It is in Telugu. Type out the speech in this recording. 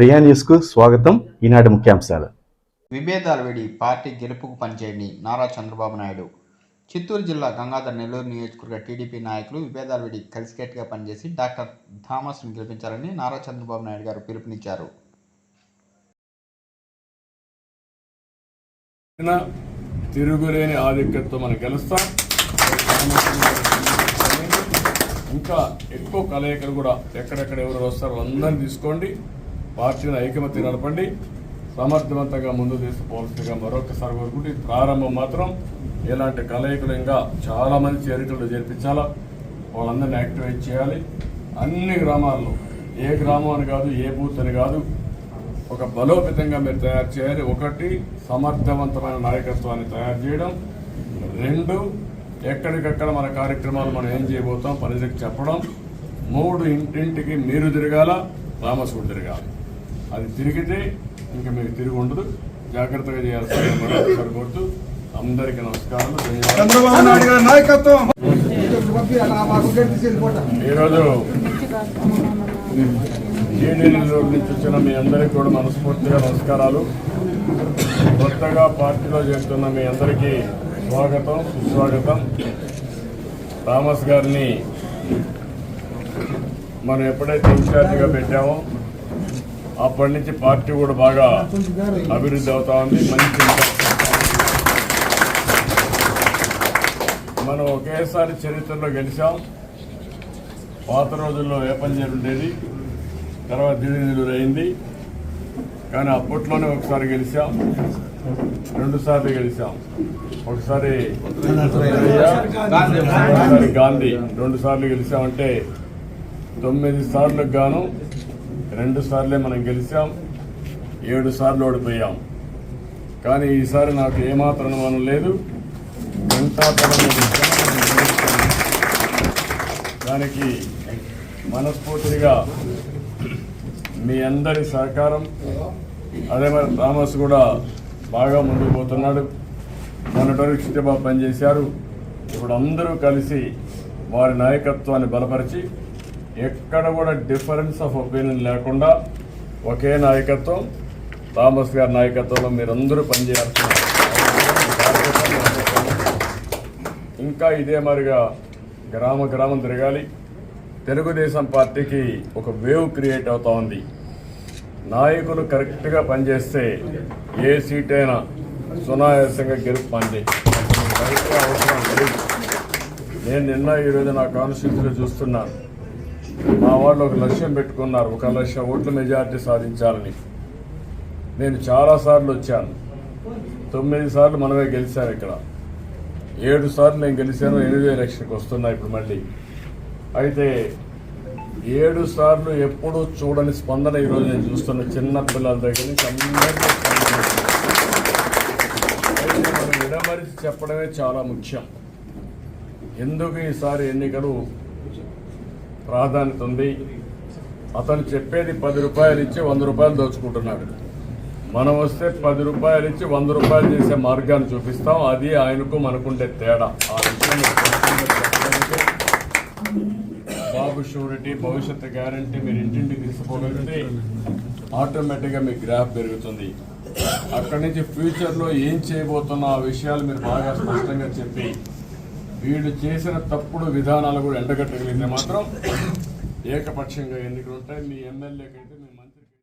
ప్రియా న్యూస్కు స్వాగతం. ఈనాటి ముఖ్యాంశాలు. విభేదాలు విడి పార్టీ గెలుపుకు పనిచేయండి నారా చంద్రబాబు నాయుడు. చిత్తూరు జిల్లా గంగాధర్ నెల్లూరు నియోజకవర్గ టీడీపీ నాయకులు విభేదాలు విడి కలిసికట్టుగా పనిచేసి డాక్టర్ థామస్ను గెలిపించాలని నారా చంద్రబాబు నాయుడు గారు పిలుపునిచ్చారు. తిరుగులేని ఆధిక్యతతో మనం గెలుస్తాం. ఇంకా ఎక్కువ కలయికలు కూడా ఎక్కడెక్కడ ఎవరు వస్తారో అందరిని తీసుకోండి. పార్టీని ఐకమత్య నడపండి. సమర్థవంతంగా ముందు తీసుకుపోవాల్సిందిగా మరొకసారి కోరుకుంటూ ఇది ప్రారంభం మాత్రం ఇలాంటి కలయికలు ఇంకా చాలా మంది చేరికలు చేర్పించాలా వాళ్ళందరినీ యాక్టివేట్ చేయాలి. అన్ని గ్రామాల్లో ఏ గ్రామం అని కాదు ఏ బూత్ అని కాదు ఒక బలోపేతంగా మీరు తయారు చేయాలి. ఒకటి సమర్థవంతమైన నాయకత్వాన్ని తయారు చేయడం. రెండు ఎక్కడికక్కడ మన కార్యక్రమాలు మనం ఏం చేయబోతాం ప్రజలకు చెప్పడం. మూడు ఇంటింటికి మీరు తిరగాల రామసుడు తిరగాలి. అది తిరిగితే ఇంకా మీకు తిరిగి ఉండదు. జాగ్రత్తగా చేయాల్సిన మరొకసారి కోరుతూ అందరికీ నమస్కారాలు. నాయకత్వం. ఈరోజు జీడీఎల్ నుంచి వచ్చిన మీ అందరికీ కూడా మనస్ఫూర్తిగా నమస్కారాలు. కొత్తగా పార్టీలో చేస్తున్న మీ అందరికీ స్వాగతం సుస్వాగతం. థామస్ గారిని మనం ఎప్పుడైతే ఇన్ఛార్జిగా పెట్టామో అప్పటి నుంచి పార్టీ కూడా బాగా అభివృద్ధి అవుతా ఉంది మంచి మనం ఒకేసారి చరిత్రలో గెలిచాం. పాత రోజుల్లో వేపంజేరు ఉండేది తర్వాత దిడిదిడు అయింది. కానీ అప్పట్లోనే ఒకసారి గెలిచాం రెండుసార్లు గెలిచాం. ఒకసారి గాంధీ రెండుసార్లు గెలిచామంటే తొమ్మిది సార్లకు గాను రెండు సార్లే మనం గెలిచాం ఏడు సార్లు ఓడిపోయాం. కానీ ఈసారి నాకు ఏమాత్రం అనుమానం లేదు. గంటాపరంగా దానికి మనస్ఫూర్తిగా మీ అందరి సహకారం. అదే మరి థామస్ కూడా బాగా ముందుకు పోతున్నాడు. మొన్నటి చిట్టబాబు పనిచేశారు. ఇప్పుడు అందరూ కలిసి వారి నాయకత్వాన్ని బలపరిచి ఎక్కడ కూడా డిఫరెన్స్ ఆఫ్ ఒపీనియన్ లేకుండా ఒకే నాయకత్వం థామస్ గారి నాయకత్వంలో మీరందరూ పనిచేయాల్సిన ఇంకా ఇదే మరిగా గ్రామ గ్రామం తిరగాలి. తెలుగుదేశం పార్టీకి ఒక వేవ్ క్రియేట్ అవుతా ఉంది. నాయకులు కరెక్ట్గా పనిచేస్తే ఏ సీట్ అయినా సునాయాసంగా గెలుపు పనిచేయాలి అవసరం లేదు. నేను నిన్న ఈరోజు నా కాన్స్టిట్యూన్సీలో చూస్తున్నాను మా వాళ్ళు ఒక లక్ష్యం పెట్టుకున్నారు. ఒక లక్ష ఓట్ల మెజారిటీ సాధించాలని. నేను చాలాసార్లు వచ్చాను. తొమ్మిది సార్లు మనమే గెలిచాను ఇక్కడ. ఏడు సార్లు నేను గెలిచాను. ఎనిమిది ఎలక్షన్కి వస్తున్నా ఇప్పుడు మళ్ళీ. అయితే ఏడు సార్లు ఎప్పుడూ చూడని స్పందన ఈరోజు నేను చూస్తున్న చిన్న పిల్లల దగ్గర నుంచి అందరికీ మనం విడమరిచి చెప్పడమే చాలా ముఖ్యం. ఎందుకు ఈసారి ఎన్నికలు ప్రాధాన్యత ఉంది. అతను చెప్పేది పది రూపాయలు ఇచ్చి వంద రూపాయలు దోచుకుంటున్నాడు. మనం వస్తే పది రూపాయలు ఇచ్చి వంద రూపాయలు చేసే మార్గాన్ని చూపిస్తాం. అది ఆయనకు మనకుండే తేడా. ఆ విషయం బాబు షూరిటీ భవిష్యత్తు గ్యారంటీ మీరు ఇంటింటికి తీసుకోగలిగితే ఆటోమేటిక్గా మీ గ్రాఫ్ పెరుగుతుంది. అక్కడి నుంచి ఫ్యూచర్లో ఏం చేయబోతున్న ఆ విషయాలు మీరు బాగా స్పష్టంగా చెప్పి వీళ్ళు చేసిన తప్పుడు విధానాలు కూడా ఎండగట్టగలిగితే మాత్రం ఏకపక్షంగా ఎన్నికలు ఉంటాయి. మీ ఎమ్మెల్యేకైతే